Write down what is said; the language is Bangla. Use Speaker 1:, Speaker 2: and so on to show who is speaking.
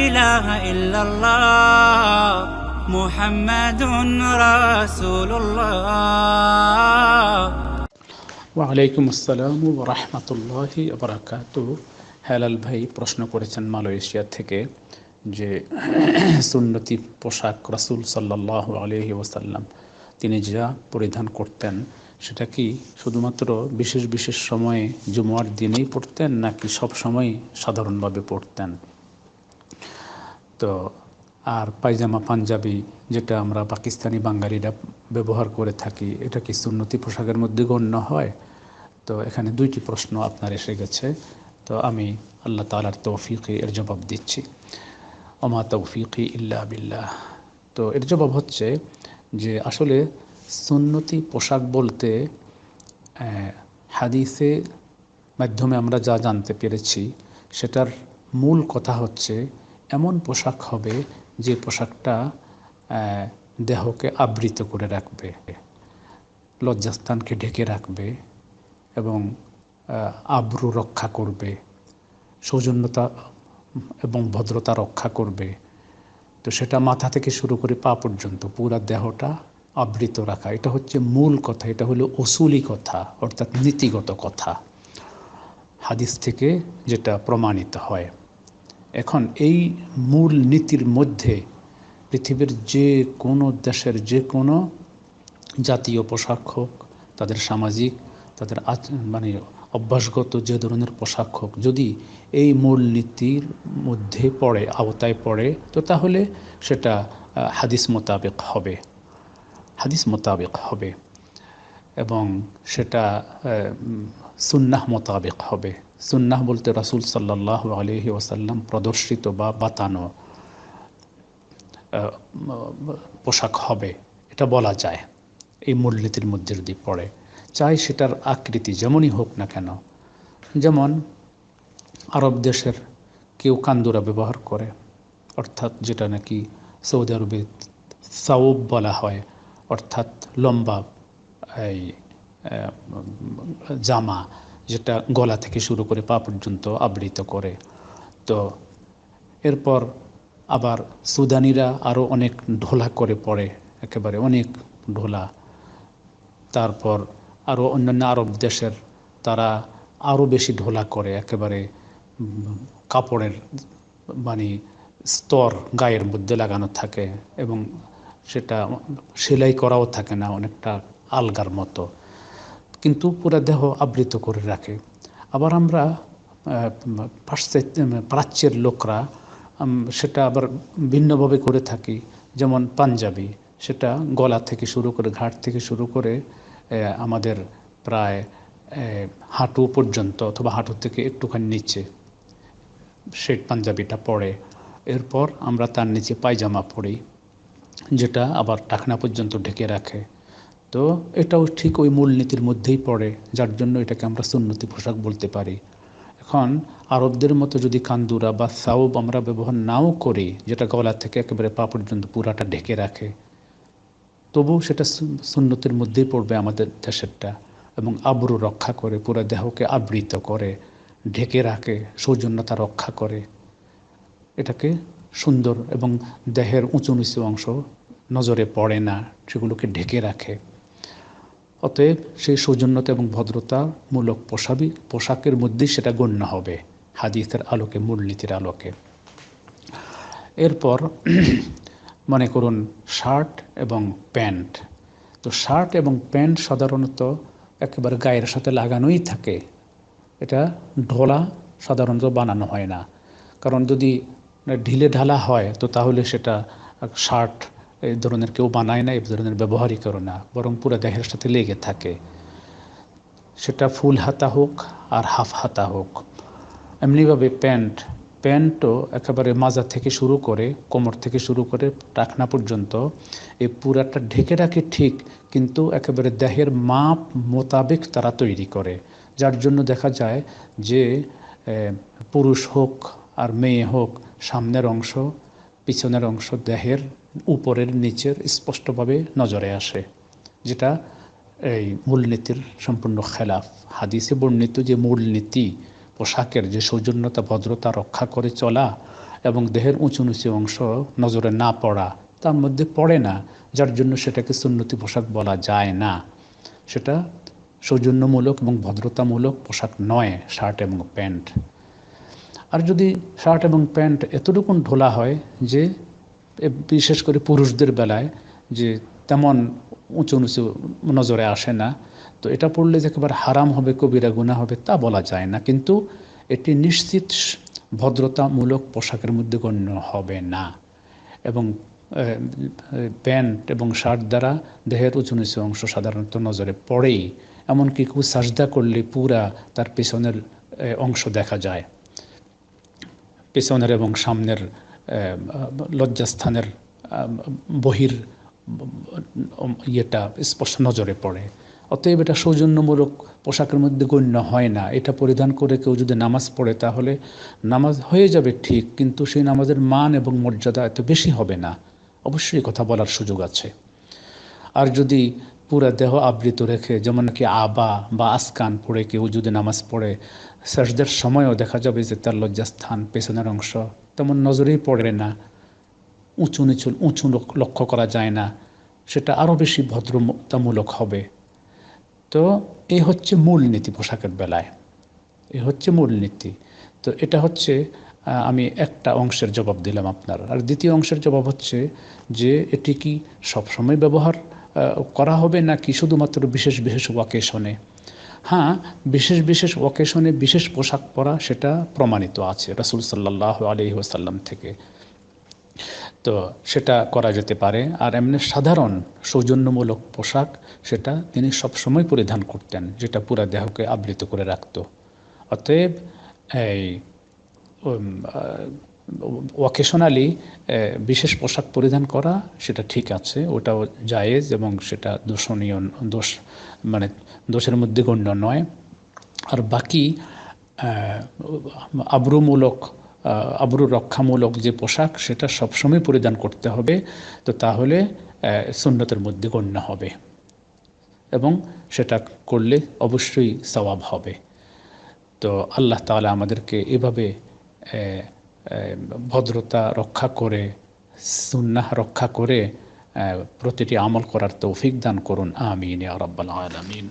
Speaker 1: إله إلا الله محمد رسول الله
Speaker 2: ওয়ালাইকুম আসসালাম রহমতুল্লাহি আবরাকাত হেলাল ভাই প্রশ্ন করেছেন মালয়েশিয়া থেকে যে সুন্নতি পোশাক রাসুল সাল্লাহ আলহি ওসাল্লাম তিনি যা পরিধান করতেন সেটা কি শুধুমাত্র বিশেষ বিশেষ সময়ে জুমার দিনেই পড়তেন, নাকি সব সময় সাধারণভাবে পড়তেন? তো আর পায়জামা, পাঞ্জাবি যেটা আমরা পাকিস্তানি বাঙালিরা ব্যবহার করে থাকি, এটা কি সুন্নতি পোশাকের মধ্যে গণ্য হয়? তো এখানে দুইটি প্রশ্ন আপনার এসে গেছে। তো আমি আল্লাহ তালার তৌফিকে এর জবাব দিচ্ছি। অমা তৌফিকি ইল্লা বিল্লাহ। তো এর জবাব হচ্ছে যে আসলে সুন্নতি পোশাক বলতে হাদিসে মাধ্যমে আমরা যা জানতে পেরেছি, সেটার মূল কথা হচ্ছে, এমন পোশাক হবে যে পোশাকটা দেহকে আবৃত করে রাখবে, লজ্জাস্থানকে ঢেকে রাখবে এবং আব্রু রক্ষা করবে, সৌজন্যতা এবং ভদ্রতা রক্ষা করবে। তো সেটা মাথা থেকে শুরু করে পা পর্যন্ত, পুরা দেহটা আবৃত রাখা। এটা হচ্ছে মূল কথা, এটা হলো অসুলি কথা, অর্থাৎ নীতিগত কথা। হাদিস থেকে যেটা প্রমাণিত হয়, এখন এই মূল নীতির মধ্যে পৃথিবীর যে কোনো দেশের যে কোনো জাতীয় পোশাক হোক, তাদের সামাজিক, তাদের মানে অভ্যাসগত যে ধরনের পোশাক হোক, যদি এই মূল নীতির মধ্যে পড়ে, আওতায় পড়ে, তো তাহলে সেটা হাদিস মোতাবেক হবে। হাদিস মোতাবেক হবে এবং সেটা সুন্নাহ মোতাবেক হবে। সুন্নাহ বলতে রাসুল সাল্লাহ আলহি ওসাল্লাম প্রদর্শিত বা বাতানো পোশাক হবে, এটা বলা যায়। এই মূলনীতির মধ্যে যদি পড়ে, চাই সেটার আকৃতি যেমনই হোক না কেন। যেমন আরব দেশের কেউ কান্দুরা ব্যবহার করে, অর্থাৎ যেটা নাকি সৌদি আরবে সাউব বলা হয় অর্থাৎ লম্বা এই জামা যেটা গলা থেকে শুরু করে পা পর্যন্ত আবৃত করে। তো এরপর আবার সুদানিরা আরও অনেক ঢোলা করে পড়ে একেবারে অনেক ঢোলা। তারপর আরও অন্যান্য আরব দেশের তারা আরও বেশি ঢোলা করে, একেবারে কাপড়ের মানে স্তর গায়ের মধ্যে লাগানো থাকে এবং সেটা সেলাই করাও থাকে না, অনেকটা আলগার মতো। কিন্তু পুরো দেহ আবৃত করে রাখে। আবার আমরা পাশ্চাত্য প্রাচ্যের লোকরা সেটা আবার ভিন্নভাবে করে থাকি। যেমন পাঞ্জাবি, সেটা গলা থেকে শুরু করে, ঘাট থেকে শুরু করে আমাদের প্রায় হাঁটু পর্যন্ত অথবা হাঁটু থেকে একটুখানি নিচে শেট পাঞ্জাবিটা পরে। এরপর আমরা তার নিচে পায়জামা পরি। যেটা আবার টাকনা পর্যন্ত ঢেকে রাখে। তো এটাও ঠিক ওই মূলনীতির মধ্যেই পড়ে, যার জন্য এটাকে আমরা সুন্নতি পোশাক বলতে পারি। এখন আরবদের মতো যদি কান্দুরা বা সাউব আমরা ব্যবহার নাও করি, যেটা গলা থেকে একেবারে পা পর্যন্ত পুরাটা ঢেকে রাখে তবু সেটা সুন্নতির মধ্যেই পড়বে আমাদের দেশেরটা এবং আবরু রক্ষা করে, পুরো দেহকে আবৃত করে, ঢেকে রাখে, সৌজন্যতা রক্ষা করে। এটাকে সুন্দর এবং দেহের উঁচু নিচু অংশ নজরে পড়ে না, সেগুলোকে ঢেকে রাখে। অতএব সেই সৌজন্যতা এবং ভদ্রতামূলক পোশাবি পোশাকের মধ্যেই সেটা গণ্য হবে, হাদিসের আলোকে, মূলনীতির আলোকে। এরপর মনে করুন, শার্ট এবং প্যান্ট। তো শার্ট এবং প্যান্ট সাধারণত একেবারে গায়ের সাথে লাগানোই থাকে। এটা ঢোলা সাধারণত বানানো হয় না। কারণ যদি ঢিলে ঢালা হয়, তো তাহলে সেটা শার্ট এই ধরনের কেউ বানায় না, এই ধরনের ব্যবহারই করে না, বরং পুরো দেহের সাথে লেগে থাকে। সেটা ফুল হাতা হোক আর হাফ হাতা হোক। এমনিভাবে প্যান্ট, প্যান্টও একেবারে মাজা থেকে শুরু করে, কোমর থেকে শুরু করে টাকনা পর্যন্ত এই পুরাটা ঢেকে রাখে ঠিক, কিন্তু একেবারে দেহের মাপ মোতাবেক তারা তৈরি করে। যার জন্য দেখা যায় যে পুরুষ হোক আর মেয়ে হোক সামনের অংশ, পিছনের অংশ দেহের উপরের নিচের স্পষ্টভাবে নজরে আসে, যেটা এই মূলনীতির সম্পূর্ণ খেলাফ। হাদিসে বর্ণিত যে মূলনীতি, পোশাকের যে সৌজন্যতা, ভদ্রতা রক্ষা করে চলা এবং দেহের উঁচু নিচু অংশ নজরে না পড়া, তার মধ্যে পড়ে না, যার জন্য সেটাকে সুন্নতি পোশাক বলা যায় না। সেটা সৌজন্যমূলক এবং ভদ্রতামূলক পোশাক নয়, শার্ট এবং প্যান্ট। আর যদি শার্ট এবং প্যান্ট এতটুকুন ঢোলা হয় যে বিশেষ করে পুরুষদের বেলায় যে তেমন উঁচু নিচু নজরে আসে না, তো এটা পড়লে যে একেবারে হারাম হবে, কবিরা গুণা হবে, তা বলা যায় না। কিন্তু এটি নিশ্চিত ভদ্রতামূলক পোশাকের মধ্যে গণ্য হবে না। এবং প্যান্ট এবং শার্ট দ্বারা দেহের উঁচু নিচু অংশ সাধারণত নজরে পড়েই, এমনকি কেউ সাজদা করলে পুরা তার পেছনের অংশ দেখা যায়। পেছনের এবং সামনের লজ্জাস্থানের বহির ইয়েটা স্পষ্ট নজরে পড়ে। অতএব এটা সৌজন্যমূলক পোশাকের মধ্যে গণ্য হয় না। এটা পরিধান করে কেউ যদি নামাজ পড়ে, তাহলে নামাজ হয়ে যাবে ঠিক, কিন্তু সেই নামাজের মান এবং মর্যাদা এত বেশি হবে না। অবশ্যই কথা বলার সুযোগ আছে। আর যদি পুরা দেহ আবৃত রেখে, যেমন নাকি আবা বা আসকান পড়ে কেউ যদি নামাজ পড়ে সাজদের সময়ও দেখা যাবে যে তার লজ্জাস্থান পেছনের অংশ তেমন নজরেই পড়ে না। উঁচু নিচু, উঁচু লক্ষ্য করা যায় না। সেটা আরও বেশি ভদ্রতামূলক হবে। তো এই হচ্ছে মূল নীতি পোশাকের বেলায়। এ হচ্ছে মূল নীতি। তো এটা হচ্ছে আমি একটা অংশের জবাব দিলাম আপনার। আর দ্বিতীয় অংশের জবাব হচ্ছে যে এটি কি সবসময় ব্যবহার করা হবে নাকি শুধুমাত্র বিশেষ বিশেষ ওয়াকেশনে হ্যাঁ বিশেষ বিশেষ ওয়াকেশনে বিশেষ পোশাক পরা সেটা প্রমাণিত আছে রাসুল সাল্লাহ আলহি ওসাল্লাম থেকে। তো সেটা করা যেতে পারে। আর এমনি সাধারণ সৌজন্যমূলক পোশাক সেটা তিনি সবসময় পরিধান করতেন, যেটা পুরা দেহকে আবৃত করে রাখত। অতএব এই ওয়াকেশনালি বিশেষ পোশাক পরিধান করা সেটা ঠিক আছে, ওটাও জায়েজ এবং সেটা দোষণীয় দোষ মানে দোষের মধ্যে গণ্য নয়। আর বাকি আব্রুমূলক আব্রু রক্ষামূলক যে পোশাক সেটা সবসময় পরিধান করতে হবে, তো তাহলে সুন্নতের মধ্যে গণ্য হবে এবং সেটা করলে অবশ্যই সওয়াব হবে। তো আল্লাহ তাআলা আমাদেরকে এভাবে ভদ্রতা রক্ষা করে, সুন্নাহ রক্ষা করে প্রতিটি আমল করার তৌফিক দান করুন। আমিন আরব্বাল আলমিন।